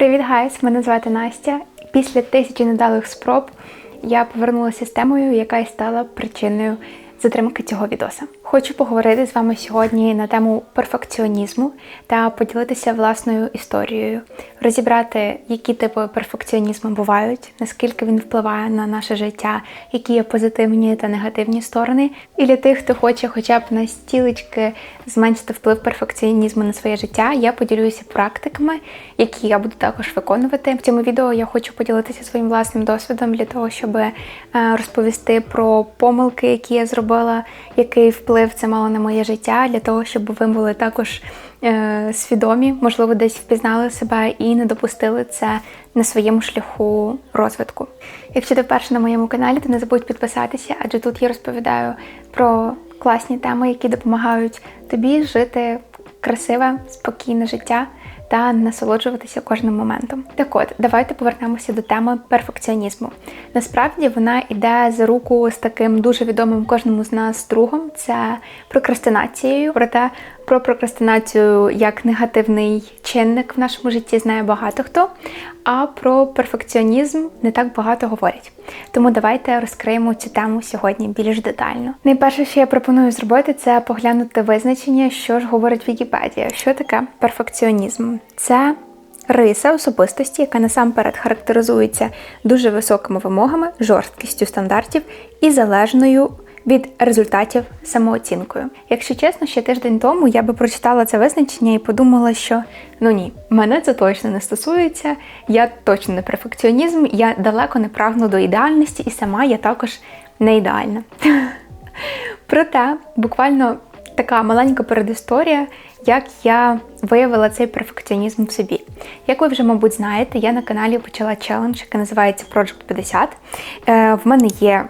Привіт, гайс! Мене звати Настя. Після тисячі недалих спроб я повернулася з темою, яка і стала причиною затримки цього відоса. Хочу поговорити з вами сьогодні на тему перфекціонізму та поділитися власною історією, розібрати, які типи перфекціонізму бувають, наскільки він впливає на наше життя, які є позитивні та негативні сторони. І для тих, хто хоче хоча б на стілечки зменшити вплив перфекціонізму на своє життя, я поділюся практиками, які я буду також виконувати. В цьому відео я хочу поділитися своїм власним досвідом для того, щоб е, розповісти про помилки, які я зробила, який вплив це мало на моє життя, для того, щоб ви були також е, свідомі, можливо, десь впізнали себе і не допустили це на своєму шляху розвитку. Якщо ти вперше на моєму каналі, то не забудь підписатися, адже тут я розповідаю про класні теми, які допомагають тобі жити красиве, спокійне життя та насолоджуватися кожним моментом. Так от, давайте повернемося до теми перфекціонізму. Насправді вона йде за руку з таким дуже відомим кожному з нас другом це прокрастинацією. Проте про прокрастинацію як негативний чинник в нашому житті знає багато хто, а про перфекціонізм не так багато говорять. Тому давайте розкриємо цю тему сьогодні більш детально. Найперше, що я пропоную зробити, це поглянути визначення, що ж говорить Вікіпедія. Що таке перфекціонізм? Це риса особистості, яка насамперед характеризується дуже високими вимогами, жорсткістю стандартів і залежною від результатів самооцінкою. Якщо чесно, ще тиждень тому я би прочитала це визначення і подумала, що ну ні, мене це точно не стосується, я точно не перфекціонізм, я далеко не прагну до ідеальності, і сама я також не ідеальна. Проте, буквально така маленька передісторія, як я виявила цей перфекціонізм в собі. Як ви вже, мабуть, знаєте, я на каналі почала челендж, який називається Project 50. Е, В мене є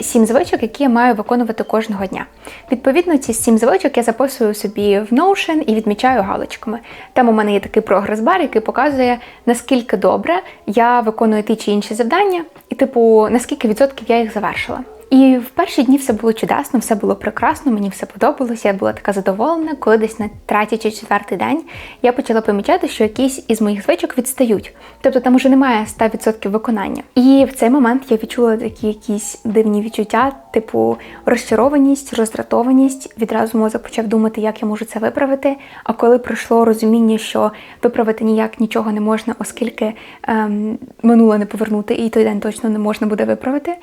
сім звичок, які я маю виконувати кожного дня. Відповідно, ці сім звичок я записую собі в Notion і відмічаю галочками. Там у мене є такий прогрес-бар, який показує, наскільки добре я виконую ті чи інші завдання, і, типу, наскільки відсотків я їх завершила. І в перші дні все було чудесно, все було прекрасно, мені все подобалося. Я була така задоволена, коли десь на третій чи четвертий день я почала помічати, що якісь із моїх звичок відстають. Тобто там уже немає 100% виконання. І в цей момент я відчула такі якісь дивні відчуття, типу розчарованість, роздратованість. Відразу мозок почав думати, як я можу це виправити. А коли пройшло розуміння, що виправити ніяк нічого не можна, оскільки ем, минуле не повернути, і той день точно не можна буде виправити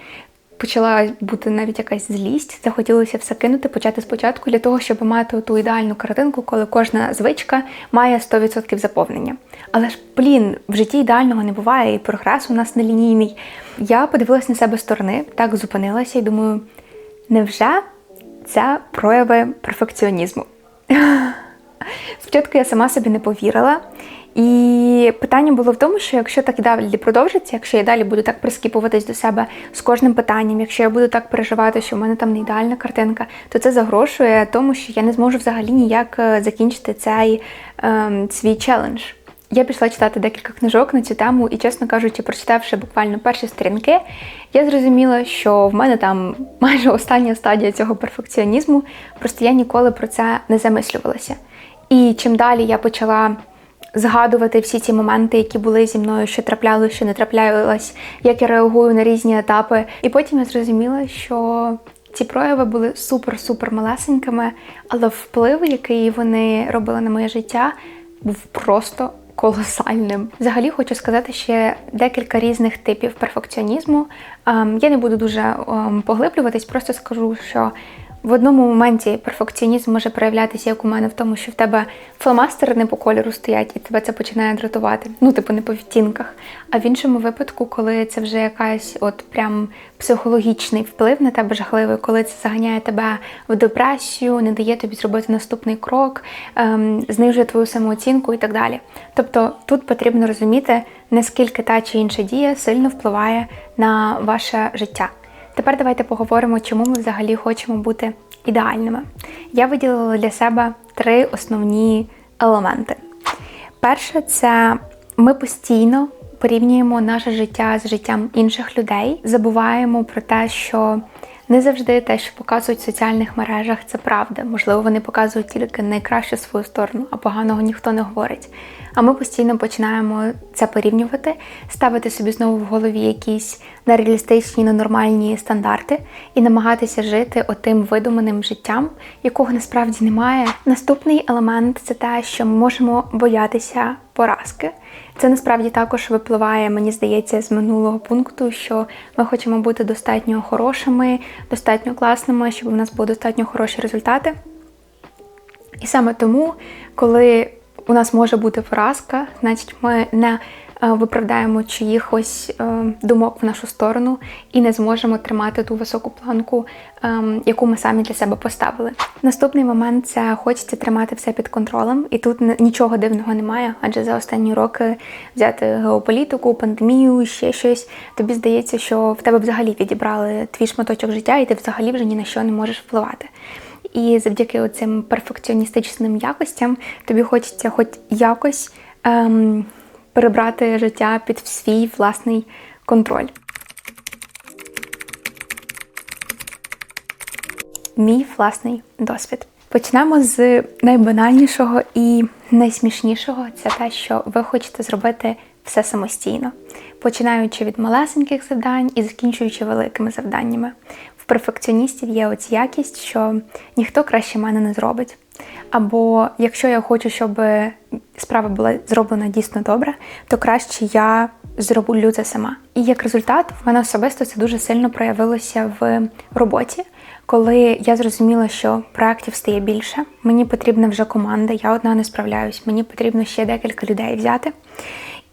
почала бути навіть якась злість, захотілося все кинути, почати спочатку для того, щоб мати ту ідеальну картинку, коли кожна звичка має 100% заповнення. Але ж, блін, в житті ідеального не буває, і прогрес у нас нелінійний. Я подивилася на себе сторони, так зупинилася і думаю, невже це прояви перфекціонізму? Спочатку я сама собі не повірила. І питання було в тому, що якщо так і далі продовжиться, якщо я далі буду так прискіпуватись до себе з кожним питанням, якщо я буду так переживати, що в мене там не ідеальна картинка, то це загрошує тому, що я не зможу взагалі ніяк е, закінчити цей ем, свій челендж. Я пішла читати декілька книжок на цю тему, і, чесно кажучи, прочитавши буквально перші сторінки, я зрозуміла, що в мене там майже остання стадія цього перфекціонізму, просто я ніколи про це не замислювалася. І чим далі я почала згадувати всі ці моменти, які були зі мною, що траплялося, що не траплялось, як я реагую на різні етапи. І потім я зрозуміла, що ці прояви були супер-супер малесенькими, але вплив, який вони робили на моє життя, був просто колосальним. Взагалі хочу сказати ще декілька різних типів перфекціонізму. Ем, я не буду дуже ем, поглиблюватись, просто скажу, що в одному моменті перфекціонізм може проявлятися, як у мене, в тому, що в тебе фломастери не по кольору стоять, і тебе це починає дратувати. Ну, типу, не по відтінках. А в іншому випадку, коли це вже якась от прям психологічний вплив на тебе жахливий, коли це заганяє тебе в депресію, не дає тобі зробити наступний крок, ем, знижує твою самооцінку і так далі. Тобто тут потрібно розуміти, наскільки та чи інша дія сильно впливає на ваше життя. Тепер давайте поговоримо, чому ми взагалі хочемо бути ідеальними. Я виділила для себе три основні елементи. Перше, це ми постійно порівнюємо наше життя з життям інших людей, забуваємо про те, що не завжди те, що показують в соціальних мережах, це правда. Можливо, вони показують тільки найкращу свою сторону, а поганого ніхто не говорить. А ми постійно починаємо це порівнювати, ставити собі знову в голові якісь нереалістичні, ненормальні стандарти і намагатися жити отим видуманим життям, якого насправді немає. Наступний елемент це те, що ми можемо боятися поразки. Це насправді також випливає, мені здається, з минулого пункту, що ми хочемо бути достатньо хорошими, достатньо класними, щоб у нас були достатньо хороші результати. І саме тому, коли у нас може бути поразка, значить ми не виправдаємо чиїхось е, думок в нашу сторону і не зможемо тримати ту високу планку, ем, яку ми самі для себе поставили. Наступний момент це хочеться тримати все під контролем, і тут нічого дивного немає, адже за останні роки взяти геополітику, пандемію, ще щось. Тобі здається, що в тебе взагалі відібрали твій шматочок життя, і ти взагалі вже ні на що не можеш впливати. І завдяки цим перфекціоністичним якостям тобі хочеться хоч якось ем, перебрати життя під свій власний контроль. Мій власний досвід. Почнемо з найбанальнішого і найсмішнішого це те, що ви хочете зробити все самостійно, починаючи від малесеньких завдань і закінчуючи великими завданнями В перфекціоністів є оць якість, що ніхто краще мене не зробить. Або якщо я хочу, щоб справа була зроблена дійсно добре, то краще я зроблю це сама. І як результат, в мене особисто це дуже сильно проявилося в роботі, коли я зрозуміла, що проєктів стає більше. Мені потрібна вже команда, я одна не справляюсь, мені потрібно ще декілька людей взяти.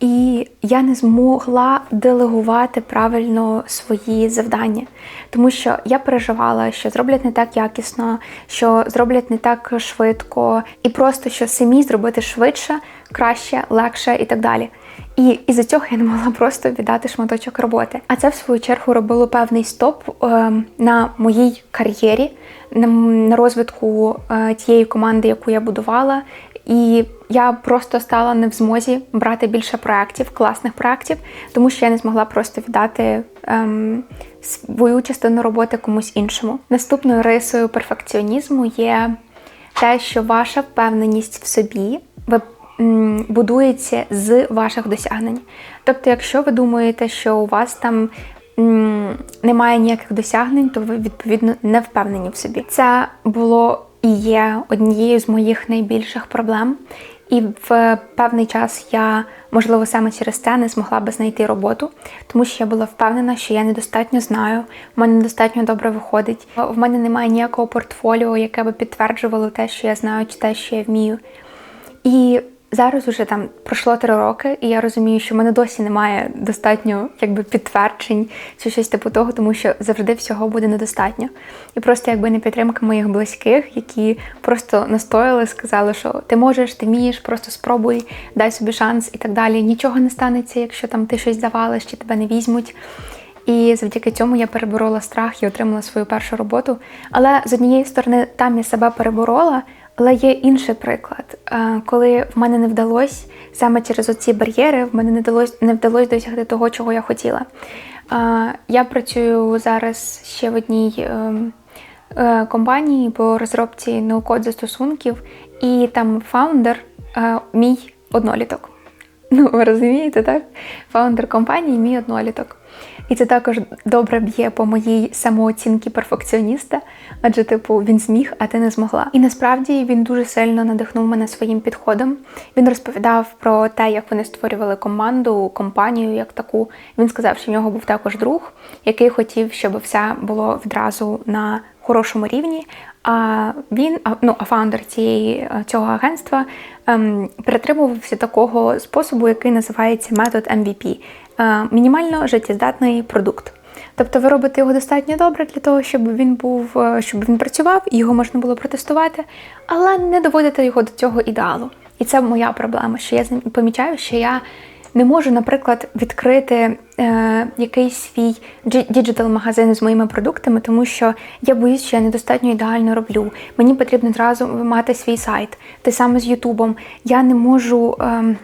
І я не змогла делегувати правильно свої завдання, тому що я переживала, що зроблять не так якісно, що зроблять не так швидко, і просто що самі зробити швидше, краще, легше і так далі. І із-за цього я не могла просто віддати шматочок роботи. А це в свою чергу робило певний стоп е, на моїй кар'єрі, на, на розвитку е, тієї команди, яку я будувала. І я просто стала не в змозі брати більше проєктів, класних проєктів, тому що я не змогла просто віддати ем, свою частину роботи комусь іншому. Наступною рисою перфекціонізму є те, що ваша впевненість в собі ви, будується з ваших досягнень. Тобто, якщо ви думаєте, що у вас там немає ніяких досягнень, то ви відповідно не впевнені в собі. Це було і є однією з моїх найбільших проблем. І в певний час я, можливо, саме через це не змогла би знайти роботу, тому що я була впевнена, що я недостатньо знаю, в мене недостатньо добре виходить. В мене немає ніякого портфоліо, яке би підтверджувало те, що я знаю, чи те, що я вмію. І Зараз уже там пройшло три роки, і я розумію, що в мене досі немає достатньо якби підтверджень чи щось типу того, тому що завжди всього буде недостатньо. І просто якби не підтримка моїх близьких, які просто настояли, сказали, що ти можеш, ти вмієш, просто спробуй, дай собі шанс і так далі. Нічого не станеться, якщо там ти щось завалиш чи тебе не візьмуть. І завдяки цьому я переборола страх і отримала свою першу роботу. Але з однієї сторони, там я себе переборола. Але є інший приклад, е, коли в мене не вдалося саме через оці бар'єри, в мене не вдалося не вдалося досягти того, чого я хотіла. Е, я працюю зараз ще в одній е, компанії по розробці ноу-код застосунків, і там фаундер мій одноліток. Ну, ви розумієте, так? Фаундер компанії мій одноліток. І це також добре б'є по моїй самооцінці перфекціоніста, адже, типу, він зміг, а ти не змогла. І насправді він дуже сильно надихнув мене своїм підходом. Він розповідав про те, як вони створювали команду, компанію як таку. Він сказав, що в нього був також друг, який хотів, щоб все було відразу на хорошому рівні. А він, ну фаундер цієї цього агентства ем, притримувався такого способу, який називається метод MVP Е, мінімально життєздатний продукт. Тобто ви робите його достатньо добре для того, щоб він був, е, щоб він працював його можна було протестувати, але не доводите його до цього ідеалу. І це моя проблема, що я помічаю, що я не можу, наприклад, відкрити е, якийсь свій діджитал-магазин з моїми продуктами, тому що я боюсь, що я недостатньо ідеально роблю. Мені потрібно одразу мати свій сайт. Те саме з Ютубом. Я не можу. Е,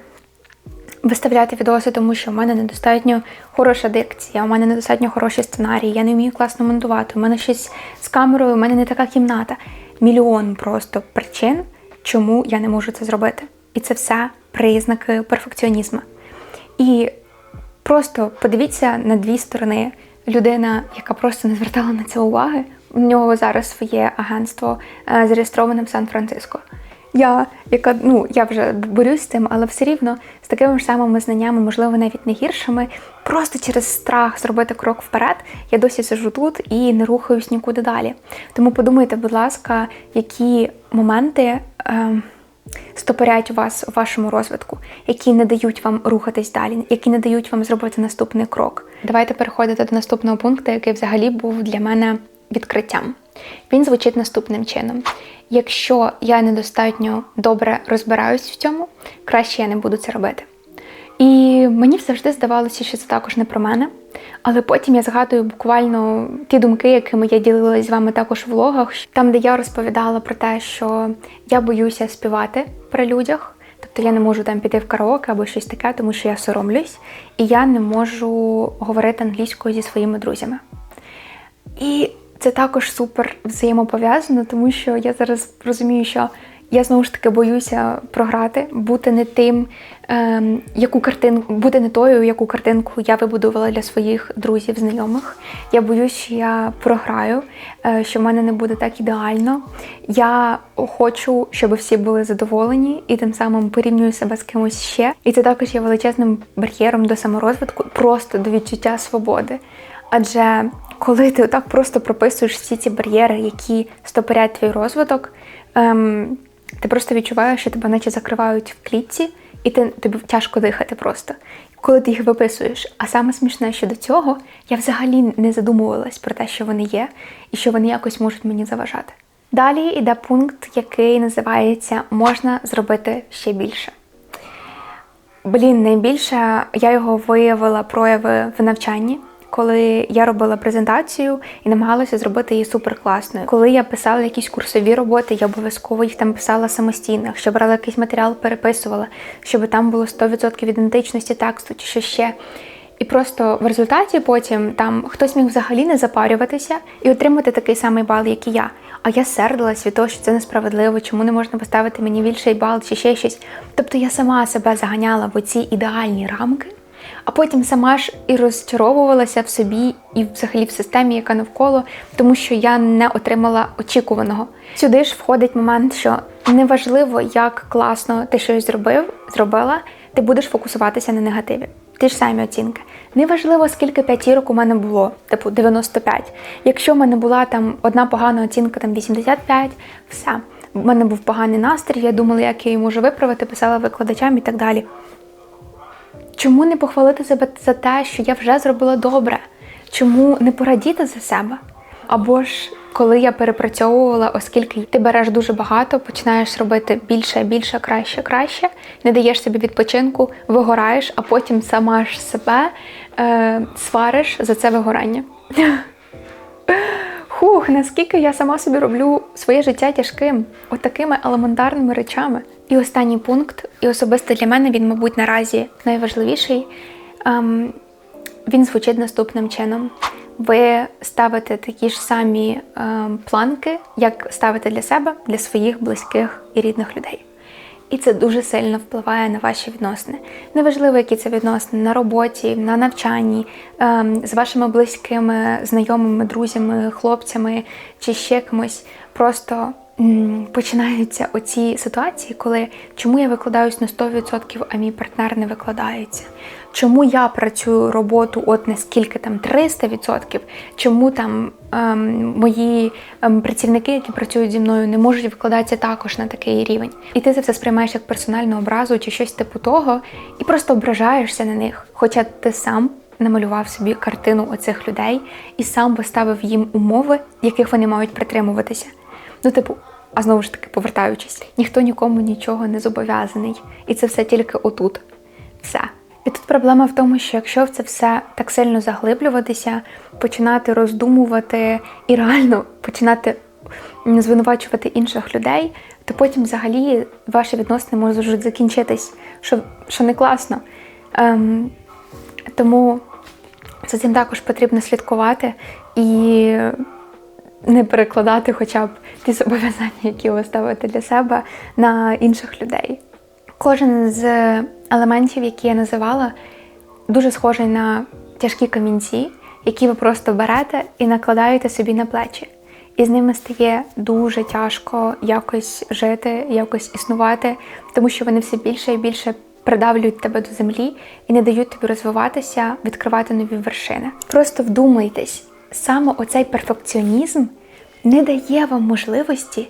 виставляти відоси, тому що в мене недостатньо хороша дикція, у мене недостатньо хороші сценарії, я не вмію класно монтувати, у мене щось з камерою, у мене не така кімната. Мільйон просто причин, чому я не можу це зробити. І це все признаки перфекціонізму. І просто подивіться на дві сторони. Людина, яка просто не звертала на це уваги, у нього зараз своє агентство е, зареєстроване в Сан-Франциско. Я, яка ну я вже борюсь з тим, але все рівно з такими ж самими знаннями, можливо, навіть не гіршими, просто через страх зробити крок вперед, я досі сижу тут і не рухаюсь нікуди далі. Тому подумайте, будь ласка, які моменти. Е, стопорять вас у вашому розвитку, які не дають вам рухатись далі, які не дають вам зробити наступний крок. Давайте переходити до наступного пункту, який взагалі був для мене відкриттям. Він звучить наступним чином: якщо я недостатньо добре розбираюсь в цьому, краще я не буду це робити. І мені завжди здавалося, що це також не про мене. Але потім я згадую буквально ті думки, якими я ділилася з вами також в влогах, там, де я розповідала про те, що я боюся співати при людях. Тобто я не можу там піти в караоке або щось таке, тому що я соромлюсь, і я не можу говорити англійською зі своїми друзями. І це також супер взаємопов'язано, тому що я зараз розумію, що я знову ж таки боюся програти, бути не тим, ем, яку картинку, бути не тою, яку картинку я вибудувала для своїх друзів, знайомих. Я боюсь, що я програю, е, що в мене не буде так ідеально. Я хочу, щоб всі були задоволені і тим самим порівнюю себе з кимось ще. І це також є величезним бар'єром до саморозвитку, просто до відчуття свободи. Адже коли ти так просто прописуєш всі ці бар'єри, які стопорять твій розвиток. Ем, ти просто відчуваєш, що тебе наче закривають в клітці, і ти, тобі тяжко дихати просто, коли ти їх виписуєш. А саме смішне, що до цього я взагалі не задумувалась про те, що вони є, і що вони якось можуть мені заважати. Далі йде пункт, який називається Можна зробити ще більше. Блін, найбільше я його виявила прояви в навчанні коли я робила презентацію і намагалася зробити її суперкласною. Коли я писала якісь курсові роботи, я обов'язково їх там писала самостійно. Якщо брала якийсь матеріал, переписувала, щоб там було 100% ідентичності тексту чи що ще. І просто в результаті потім там хтось міг взагалі не запарюватися і отримати такий самий бал, як і я. А я сердилась від того, що це несправедливо, чому не можна поставити мені більший бал чи ще щось. Тобто я сама себе заганяла в оці ідеальні рамки а потім сама ж і розчаровувалася в собі і взагалі в системі, яка навколо, тому що я не отримала очікуваного. Сюди ж входить момент, що неважливо, як класно ти щось зробив, зробила, ти будеш фокусуватися на негативі. Ті ж самі оцінки. Неважливо, скільки п'ятірок у мене було, типу 95. Якщо в мене була там одна погана оцінка, там 85, все. У мене був поганий настрій, я думала, як я її можу виправити, писала викладачам і так далі. Чому не похвалити себе за те, що я вже зробила добре? Чому не порадіти за себе? Або ж коли я перепрацьовувала, оскільки ти береш дуже багато, починаєш робити більше, більше, краще, краще, не даєш собі відпочинку, вигораєш, а потім сама ж себе е, свариш за це вигорання. Хух, наскільки я сама собі роблю своє життя тяжким, отакими елементарними речами. І останній пункт, і особисто для мене він, мабуть, наразі найважливіший. Ем, він звучить наступним чином: ви ставите такі ж самі ем, планки, як ставите для себе, для своїх близьких і рідних людей. І це дуже сильно впливає на ваші відносини. Неважливо, які це відносини на роботі, на навчанні, ем, з вашими близькими, знайомими, друзями, хлопцями чи ще кимось. Просто починаються оці ситуації, коли чому я викладаюсь на 100%, а мій партнер не викладається. Чому я працюю роботу от наскільки там 300%, чому там ем, мої ем, працівники, які працюють зі мною, не можуть викладатися також на такий рівень. І ти це все сприймаєш як персональну образу чи щось типу того, і просто ображаєшся на них. Хоча ти сам намалював собі картину оцих людей і сам поставив їм умови, яких вони мають притримуватися. Ну, типу, а знову ж таки, повертаючись, ніхто нікому нічого не зобов'язаний. І це все тільки отут. Все. І тут проблема в тому, що якщо в це все так сильно заглиблюватися, починати роздумувати і реально починати звинувачувати інших людей, то потім взагалі ваші відносини можуть закінчитись, що що не класно. Ем, Тому за цим також потрібно слідкувати і не перекладати хоча б ті зобов'язання, які ви ставите для себе на інших людей. Кожен з елементів, які я називала, дуже схожий на тяжкі камінці, які ви просто берете і накладаєте собі на плечі. І з ними стає дуже тяжко якось жити, якось існувати, тому що вони все більше і більше придавлюють тебе до землі і не дають тобі розвиватися, відкривати нові вершини. Просто вдумайтесь, саме оцей перфекціонізм не дає вам можливості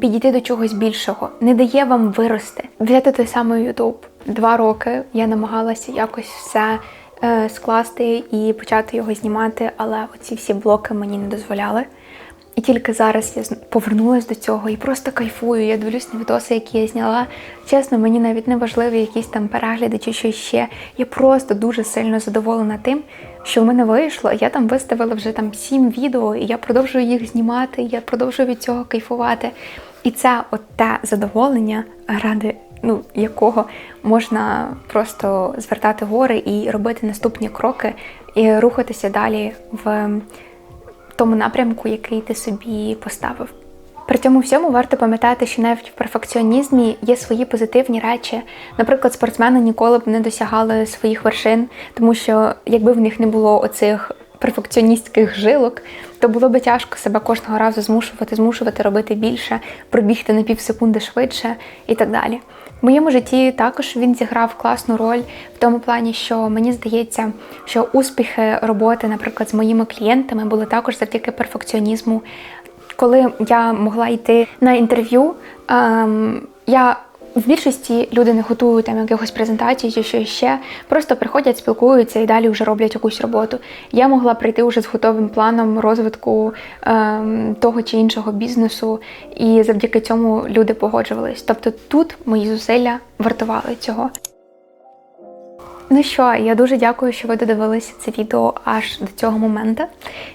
підійти до чогось більшого, не дає вам вирости. Взяти той самий Ютуб. Два роки я намагалася якось все е, скласти і почати його знімати, але оці всі блоки мені не дозволяли. І тільки зараз я повернулася до цього і просто кайфую. Я дивлюсь на відоси, які я зняла. Чесно, мені навіть не важливі якісь там перегляди чи щось ще. Я просто дуже сильно задоволена тим, що в мене вийшло. Я там виставила вже там сім відео, і я продовжую їх знімати. Я продовжую від цього кайфувати. І це от те задоволення, ради ну, якого можна просто звертати гори і робити наступні кроки, і рухатися далі в тому напрямку, який ти собі поставив. При цьому всьому варто пам'ятати, що навіть в перфекціонізмі є свої позитивні речі. Наприклад, спортсмени ніколи б не досягали своїх вершин, тому що якби в них не було оцих перфекціоністських жилок, то було би тяжко себе кожного разу змушувати, змушувати робити більше, пробігти на півсекунди швидше і так далі. В моєму житті також він зіграв класну роль в тому плані, що мені здається, що успіхи роботи, наприклад, з моїми клієнтами були також завдяки перфекціонізму. Коли я могла йти на інтерв'ю, ем, я в більшості люди не готують там якихось презентацій чи що ще, просто приходять, спілкуються і далі вже роблять якусь роботу. Я могла прийти вже з готовим планом розвитку ем, того чи іншого бізнесу, і завдяки цьому люди погоджувались. Тобто тут мої зусилля вартували цього. Ну що, я дуже дякую, що ви додивилися це відео аж до цього моменту.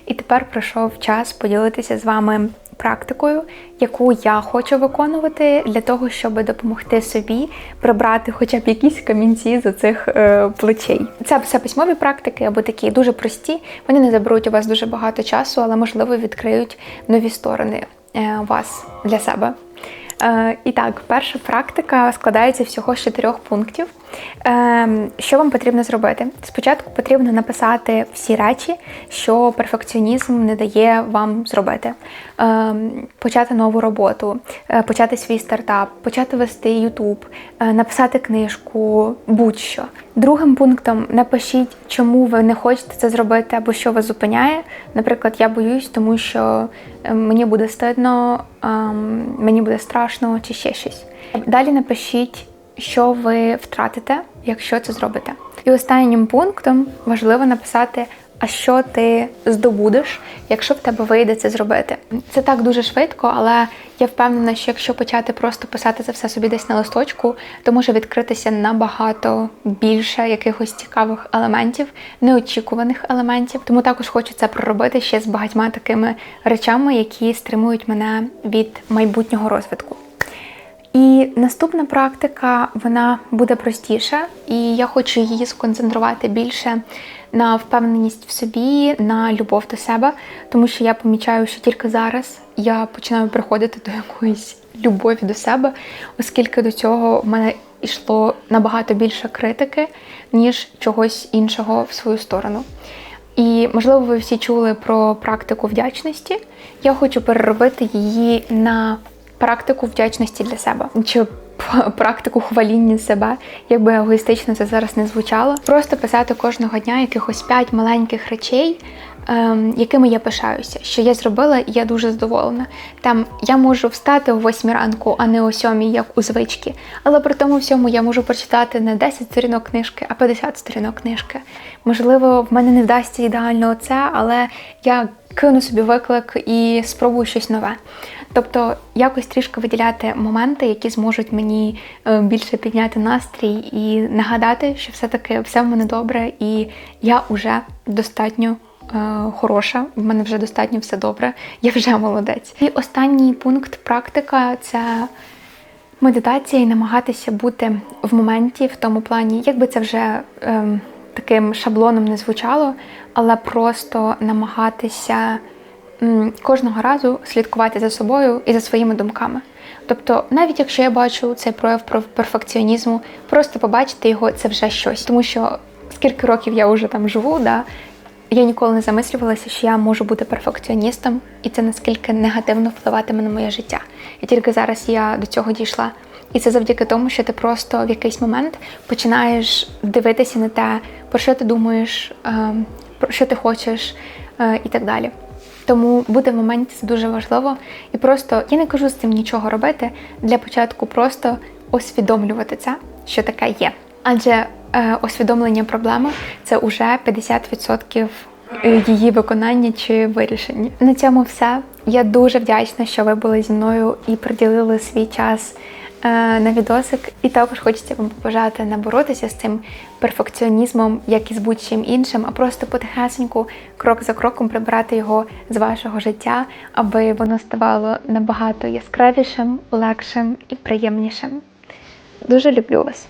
І тепер прийшов час поділитися з вами практикою, яку я хочу виконувати для того, щоб допомогти собі прибрати хоча б якісь камінці з цих е, плечей. Це все письмові практики або такі дуже прості. Вони не заберуть у вас дуже багато часу, але можливо відкриють нові сторони е, вас для себе. Е, і так, перша практика складається всього з чотирьох пунктів. Е, що вам потрібно зробити? Спочатку потрібно написати всі речі, що перфекціонізм не дає вам зробити. Е, почати нову роботу, почати свій стартап, почати вести YouTube, написати книжку, будь-що. Другим пунктом напишіть, чому ви не хочете це зробити або що вас зупиняє. Наприклад, я боюсь, тому що мені буде стидно, ем, мені буде страшно чи ще щось. Далі напишіть що ви втратите, якщо це зробите. І останнім пунктом важливо написати, а що ти здобудеш, якщо в тебе вийде це зробити. Це так дуже швидко, але я впевнена, що якщо почати просто писати це все собі десь на листочку, то може відкритися набагато більше якихось цікавих елементів, неочікуваних елементів. Тому також хочу це проробити ще з багатьма такими речами, які стримують мене від майбутнього розвитку. І наступна практика вона буде простіша, і я хочу її сконцентрувати більше на впевненість в собі, на любов до себе, тому що я помічаю, що тільки зараз я починаю приходити до якоїсь любові до себе, оскільки до цього в мене йшло набагато більше критики, ніж чогось іншого в свою сторону. І, можливо, ви всі чули про практику вдячності. Я хочу переробити її на практику вдячності для себе чи практику хваління себе, якби егоїстично це зараз не звучало. Просто писати кожного дня якихось п'ять маленьких речей, ем, якими я пишаюся, що я зробила, і я дуже задоволена. Там я можу встати о 8 ранку, а не о 7, як у звички. Але при тому всьому я можу прочитати не 10 сторінок книжки, а 50 сторінок книжки. Можливо, в мене не вдасться ідеально це, але я кину собі виклик і спробую щось нове. Тобто якось трішки виділяти моменти, які зможуть мені е, більше підняти настрій і нагадати, що все-таки все в мене добре, і я вже достатньо. Е, хороша, в мене вже достатньо все добре, я вже молодець. І останній пункт практика це медитація і намагатися бути в моменті, в тому плані, якби це вже ем, таким шаблоном не звучало, але просто намагатися кожного разу слідкувати за собою і за своїми думками. Тобто, навіть якщо я бачу цей прояв про- перфекціонізму, просто побачити його це вже щось. Тому що скільки років я вже там живу, да, я ніколи не замислювалася, що я можу бути перфекціоністом, і це наскільки негативно впливатиме на моє життя. І тільки зараз я до цього дійшла. І це завдяки тому, що ти просто в якийсь момент починаєш дивитися на те, про що ти думаєш, ем, про що ти хочеш е, і так далі. Тому бути в моменті це дуже важливо. І просто я не кажу з цим нічого робити. Для початку просто усвідомлювати це, що таке є. Адже е, усвідомлення проблеми це вже 50% її виконання чи вирішення. На цьому все. Я дуже вдячна, що ви були зі мною і приділили свій час на відосик. І також хочеться вам побажати не боротися з цим перфекціонізмом, як і з будь-чим іншим, а просто потихесеньку, крок за кроком прибирати його з вашого життя, аби воно ставало набагато яскравішим, легшим і приємнішим. Дуже люблю вас.